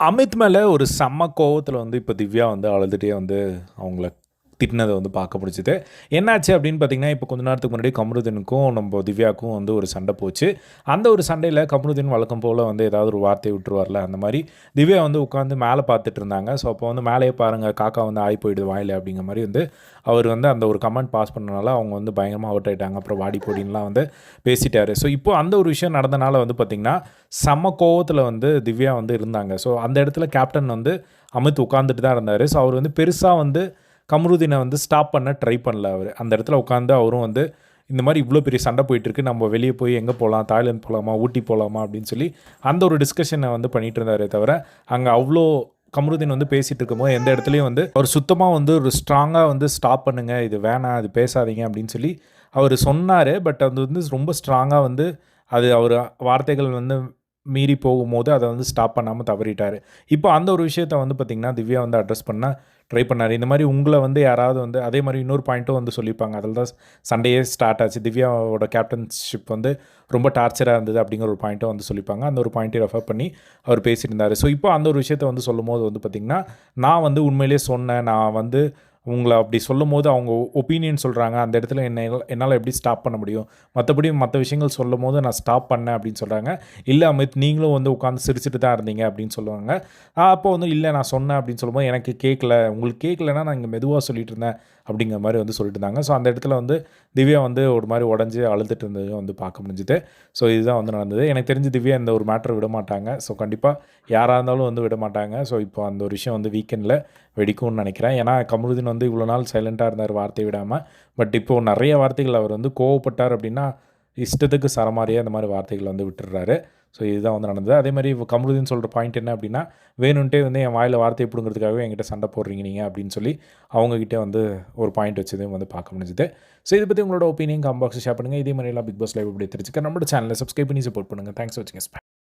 அமித் மேலே ஒரு செம்ம கோவத்தில் வந்து இப்போ திவ்யா வந்து அழுதுகிட்டே வந்து அவங்கள திட்டினதை வந்து பார்க்க பிடிச்சிது. என்னாச்சு அப்படின்னு பார்த்தீங்கன்னா இப்போ கொஞ்ச நேரத்துக்கு முன்னாடி கமருதீனுக்கும் நம்ம திவ்யாவுக்கும் வந்து ஒரு சண்டை போச்சு. அந்த ஒரு சண்டையில் கமருதீன் வழக்கம் போல் வந்து ஏதாவது ஒரு வார்த்தையை விட்டுருவார்ல அந்த மாதிரி திவ்யா வந்து உட்காந்து மேலே பார்த்துட்டு இருந்தாங்க. ஸோ அப்போ வந்து மேலேயே பாருங்கள் காக்கா வந்து ஆகி போயிடுது வாயில் அப்படிங்கிற மாதிரி வந்து அவர் வந்து அந்த ஒரு கமெண்ட் பாஸ் பண்ணனால அவங்க வந்து பயங்கரமாக அவுட் ஆகிட்டாங்க அப்புறம் வாடி போடின்லாம் வந்து பேசிட்டாரு. ஸோ இப்போ அந்த ஒரு விஷயம் நடந்தனால வந்து பார்த்திங்கன்னா செம்ம கோவத்தில் வந்து திவ்யா வந்து இருந்தாங்க. ஸோ அந்த இடத்துல கேப்டன் வந்து அமித் உட்காந்துட்டு தான் இருந்தார். ஸோ அவர் வந்து பெருசாக வந்து கமருதீனை வந்து ஸ்டாப் பண்ண ட்ரை பண்ணல அவர். அந்த இடத்துல உட்காந்து அவரும் வந்து இந்த மாதிரி இவ்வளோ பெரிய சண்டை போயிட்டுருக்கு நம்ம வெளியே போய் எங்கே போகலாம் தாய்லாந்து போகலாமா ஊட்டி போகலாமா அப்படின்னு சொல்லி அந்த ஒரு டிஸ்கஷனை வந்து பண்ணிகிட்டு இருந்தாரே தவிர அங்கே அவ்வளோ கமருதீன் வந்து பேசிகிட்டு இருக்கும்போது எந்த இடத்துலையும் வந்து அவர் சுத்தமாக வந்து ஒரு ஸ்ட்ராங்காக வந்து ஸ்டாப் பண்ணுங்கள் இது வேணாம் அது பேசாதீங்க அப்படின்னு சொல்லி அவர் சொன்னார். பட் அது வந்து ரொம்ப ஸ்ட்ராங்காக வந்து அது அவர் வார்த்தைகள் வந்து மீறி போகும்போது அதை வந்து ஸ்டாப் பண்ணாமல் தவறிட்டார். இப்போ அந்த ஒரு விஷயத்த வந்து பார்த்திங்கன்னா திவ்யா வந்து அட்ரஸ் பண்ண ட்ரை பண்ணார். இந்த மாதிரி உங்களை வந்து யாராவது வந்து அதே மாதிரி இன்னொரு பாயிண்ட்டும் வந்து சொல்லியிருப்பாங்க அதில் தான் சண்டையே ஸ்டார்ட் ஆச்சு. திவ்யாவோட கேப்டன்ஷிப் வந்து ரொம்ப டார்ச்சராக இருந்தது அப்படிங்கிற ஒரு பாயிண்ட்டும் வந்து சொல்லியிருப்பாங்க அந்த ஒரு பாயிண்ட்டை ரெஃபர் பண்ணி அவர் பேசியிருந்தார் ஸோ இப்போ அந்த ஒரு விஷயத்த வந்து சொல்லும் போது வந்து பார்த்திங்கன்னா நான் வந்து உண்மையிலேயே சொன்னேன். நான் வந்து உங்களை அப்படி சொல்லும் போது அவங்க ஒப்பீனியன் சொல்கிறாங்க அந்த இடத்துல என்னை என்னால் எப்படி ஸ்டாப் பண்ண முடியும்? மற்றபடி மற்ற விஷயங்கள் சொல்லும் போது நான் ஸ்டாப் பண்ணேன் அப்படின்னு சொல்கிறாங்க இல்லை அமித் நீங்களும் வந்து உட்காந்து சிரிச்சுட்டு தான் இருந்தீங்க அப்படின்னு சொல்லுவாங்க. அப்போ வந்து இல்லை நான் சொன்னேன் அப்படின்னு சொல்லும்போது எனக்கு கேட்கல உங்களுக்கு கேட்கலன்னா நான் இங்கே மெதுவாக சொல்லிட்டு இருந்தேன் அப்படிங்கிற மாதிரி வந்து சொல்லிட்டு இருந்தாங்க. ஸோ அந்த இடத்துல வந்து திவ்யா வந்து ஒரு மாதிரி உடஞ்சி அழுதுட்டு இருந்ததையும் வந்து பார்க்க முடிஞ்சுது. ஸோ இதுதான் வந்து நடந்தது. எனக்கு தெரிஞ்சு திவ்யா இந்த ஒரு மேட்ரை விட மாட்டாங்க. ஸோ கண்டிப்பாக யாராக இருந்தாலும் வந்து விட மாட்டாங்க. ஸோ இப்போ அந்த ஒரு விஷயம் வந்து வீக்கெண்டில் வெடிக்கும்னு நினைக்கிறேன். ஏன்னா கமருதீன் வந்து இவ்வளோ நாள் சைலண்ட்டாக இருந்தார் வார்த்தை விடாமல் பட் இப்போது நிறைய வார்த்தைகள் அவர் வந்து கோவப்பட்டார் அப்படின்னா இஷ்டத்துக்கு சரமாரியாக அந்த மாதிரி வார்த்தைகள் வந்து விட்டுடுறாரு. ஸோ இதுதான் வந்து நடந்தது. அதே மாதிரி இப்போ கமருதீன் சொல்கிற பாயிண்ட் என்ன அப்படின்னா வேணும்ன்ட்டே வந்து என் வாயில் வார்த்தை பிடுங்கிறதுக்காகவே என்கிட்ட சண்டை போடுறீங்க நீங்கள் அப்படின்னு சொல்லி அவங்ககிட்ட வந்து ஒரு பாயிண்ட் வச்சதையும் வந்து பார்க்க முடிஞ்சுது. ஸோ இதை பற்றி உங்களோட ஒப்பீனியன் கம்பாக்ஸ் ஷேர் பண்ணுங்கள் இதே மாதிரி எல்லாம் பிக் பாஸ் லைவ் இப்படி தெரிஞ்சுக்க. நம்மளோட சேனலை சப்ஸ்கிரைப் பண்ணி சப்போர்ட் பண்ணுங்கள் தேங்க்ஸ் வாட்சிங்